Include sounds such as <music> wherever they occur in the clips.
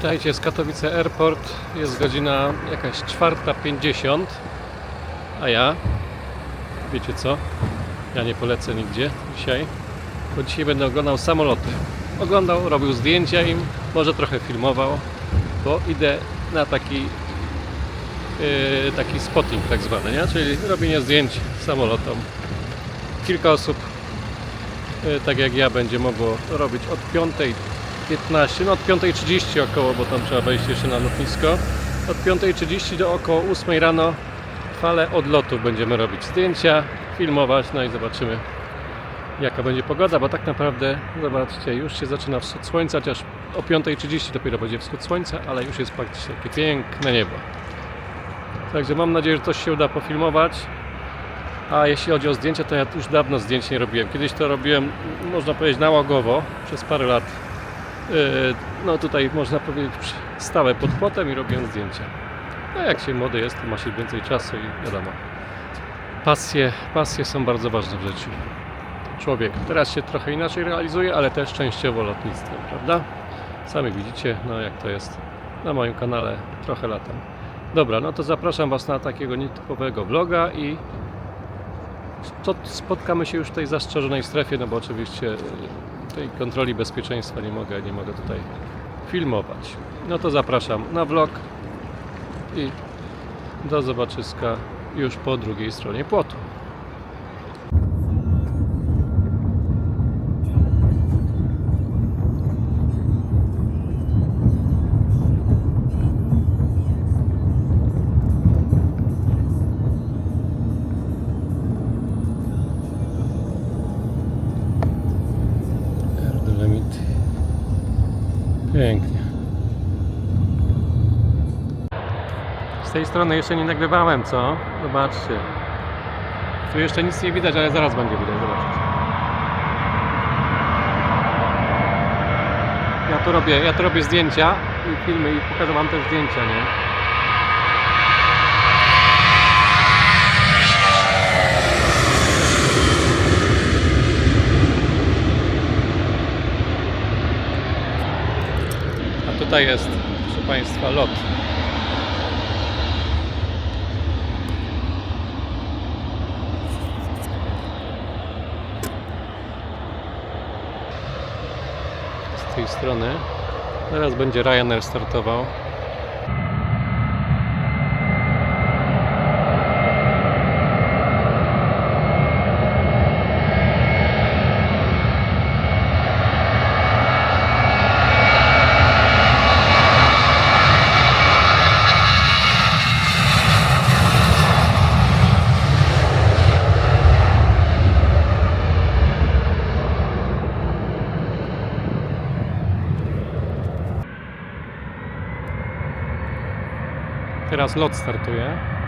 Witajcie z Katowice Airport. Jest godzina jakaś 4.50. A ja, wiecie co? Ja nie polecę nigdzie dzisiaj, bo dzisiaj będę oglądał samoloty. Oglądał, robił zdjęcia im, może trochę filmował, bo idę na taki yy, taki spotting tak zwany, nie? czyli robienie zdjęć samolotom. Kilka osób, yy, tak jak ja, będzie mogło robić od 5.15, no od 5.30 około, bo tam trzeba wejść jeszcze na lotnisko. Od 5.30 do około 8 rano fale odlotów będziemy robić zdjęcia, filmować, no i zobaczymy jaka będzie pogoda, bo tak naprawdę, zobaczcie, już się zaczyna wschód słońca, chociaż o 5.30 dopiero będzie wschód słońca, ale już jest praktycznie takie piękne niebo. Także mam nadzieję, że coś się uda pofilmować. A jeśli chodzi o zdjęcia, to ja już dawno zdjęć nie robiłem. Kiedyś to robiłem, można powiedzieć, nałogowo, przez parę lat. Yy, No tutaj można powiedzieć stałe pod płotem i robiłem zdjęcia. No jak się młody jest, to ma się więcej czasu i wiadomo. Pasje, pasje są bardzo ważne w życiu człowiek. Teraz się trochę inaczej realizuje, ale też częściowo lotnictwem, prawda? Sami widzicie, no jak to jest na moim kanale trochę latam. Dobra, no to zapraszam Was na takiego nietypowego vloga i spotkamy się już w tej zastrzeżonej strefie, no bo oczywiście tej kontroli bezpieczeństwa nie mogę, nie mogę tutaj filmować. No to zapraszam na vlog i do zobaczyska już po drugiej stronie płotu. Strony jeszcze nie nagrywałem, co? Zobaczcie. Tu jeszcze nic nie widać, ale zaraz będzie widać, zobaczcie. Ja tu robię, ja tu robię zdjęcia i filmy i pokażę wam też zdjęcia, nie? A tutaj jest, proszę Państwa, lot. Z tej strony. Teraz będzie Ryanair startował. Teraz lot startuje.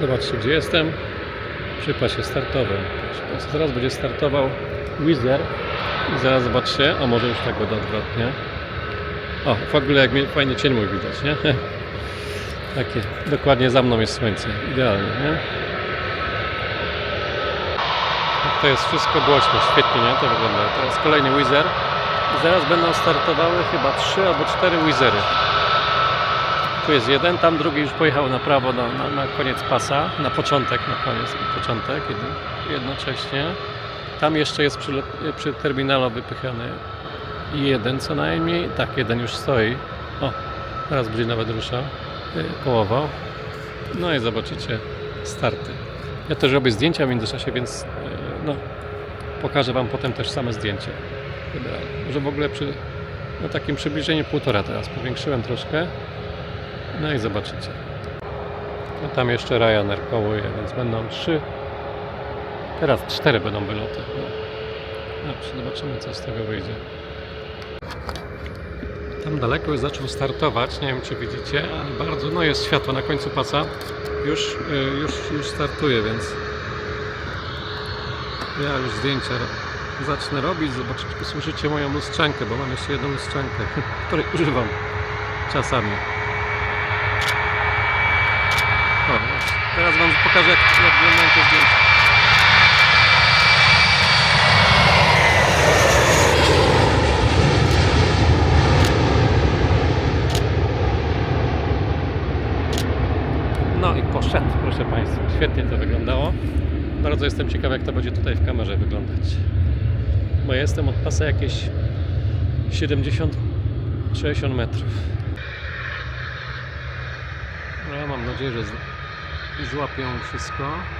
Zobaczcie, gdzie jestem. Przy pasie startowym. Zaraz będzie startował Wizer. I zaraz zobaczcie, a może już tak będę odwrotnie. O, w ogóle jak fajnie cień mój widać, nie? <laughs> Takie, dokładnie za mną jest słońce. Idealnie, nie? Jak to jest wszystko głośno, świetnie, nie? To wygląda. Teraz kolejny Wizer. Zaraz będą startowały chyba trzy albo cztery Wizery. Jest jeden, tam drugi już pojechał na prawo na, na, na koniec pasa, na początek, na koniec, na początek jedno- jednocześnie. Tam jeszcze jest przy, przy terminalu wypychany jeden co najmniej, tak, jeden już stoi. O, teraz będzie nawet ruszał, y, kołował. No i zobaczycie starty. Ja też robię zdjęcia w międzyczasie, więc y, no, pokażę Wam potem też same zdjęcie. Może w ogóle przy no, takim przybliżeniu półtora teraz powiększyłem troszkę. No i zobaczycie. No tam jeszcze Ryanair kołuje, więc będą trzy. Teraz cztery będą wyloty. No. Dobrze, zobaczymy co z tego wyjdzie. Tam daleko już zaczął startować, nie wiem czy widzicie, ale bardzo, no jest światło na końcu pasa. Już, y, już, już startuje, więc ja już zdjęcia zacznę robić. Zobaczycie, usłyszycie moją lustrzankę, bo mam jeszcze jedną lustrzankę, <laughs> której używam czasami. O, Teraz Wam pokażę, jak, wyglądają te zdjęcia. No i poszedł, proszę Państwa. Świetnie to wyglądało. Bardzo jestem ciekaw, jak to będzie tutaj w kamerze wyglądać. Bo ja jestem od pasa jakieś 70-60 metrów. No, mam nadzieję, że złapią wszystko.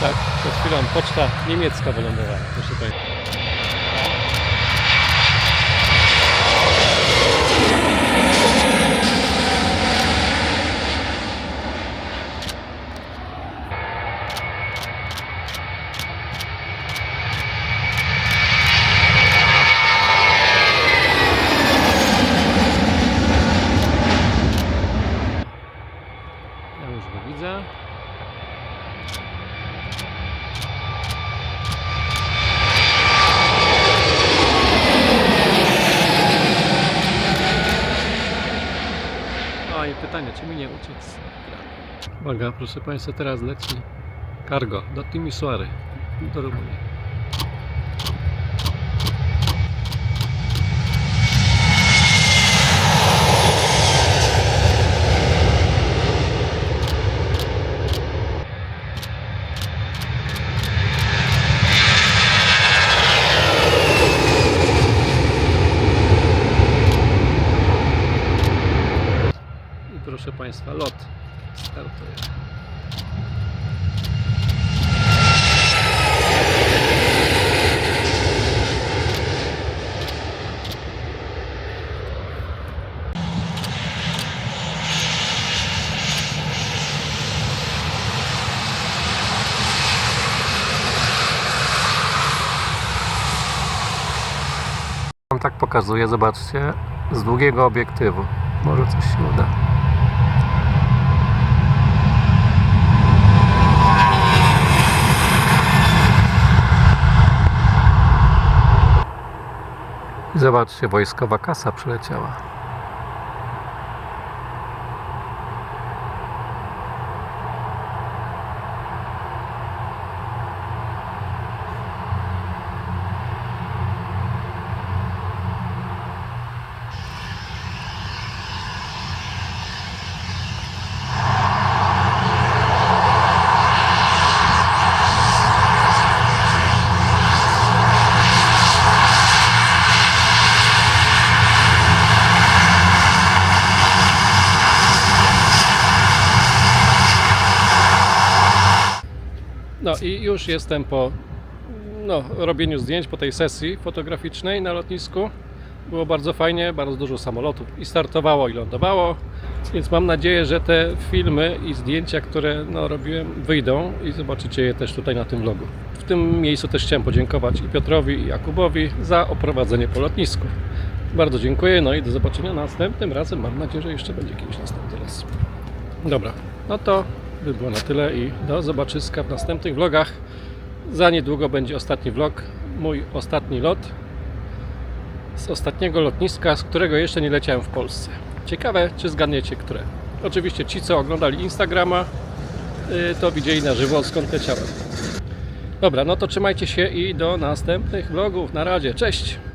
Tak, przed chwilą poczta niemiecka wylądowała, proszę Państwa. Ja już go widzę. A i pytanie, czy mi nie uciec? Uwaga, proszę Państwa, teraz leci cargo do Timisoary, do Rumunii. I proszę Państwa, lot startuje. Tak pokazuję, zobaczcie, z długiego obiektywu. Może coś się uda. Zobaczcie, wojskowa kasa przyleciała. I już jestem po no, robieniu zdjęć, po tej sesji fotograficznej na lotnisku. Było bardzo fajnie, bardzo dużo samolotów i startowało i lądowało. Więc mam nadzieję, że te filmy i zdjęcia, które no, robiłem, wyjdą i zobaczycie je też tutaj na tym vlogu. W tym miejscu też chciałem podziękować i Piotrowi, i Jakubowi za oprowadzenie po lotnisku. Bardzo dziękuję, no i do zobaczenia następnym razem. Mam nadzieję, że jeszcze będzie jakiś następny raz. Dobra, no to by było na tyle i do zobaczyska w następnych vlogach. Za niedługo będzie ostatni vlog, mój ostatni lot z ostatniego lotniska, z którego jeszcze nie leciałem w Polsce. Ciekawe, czy zgadniecie, które. Oczywiście ci, co oglądali Instagrama, y, to widzieli na żywo, skąd leciałem. Dobra, no to trzymajcie się i do następnych vlogów. Na razie, cześć!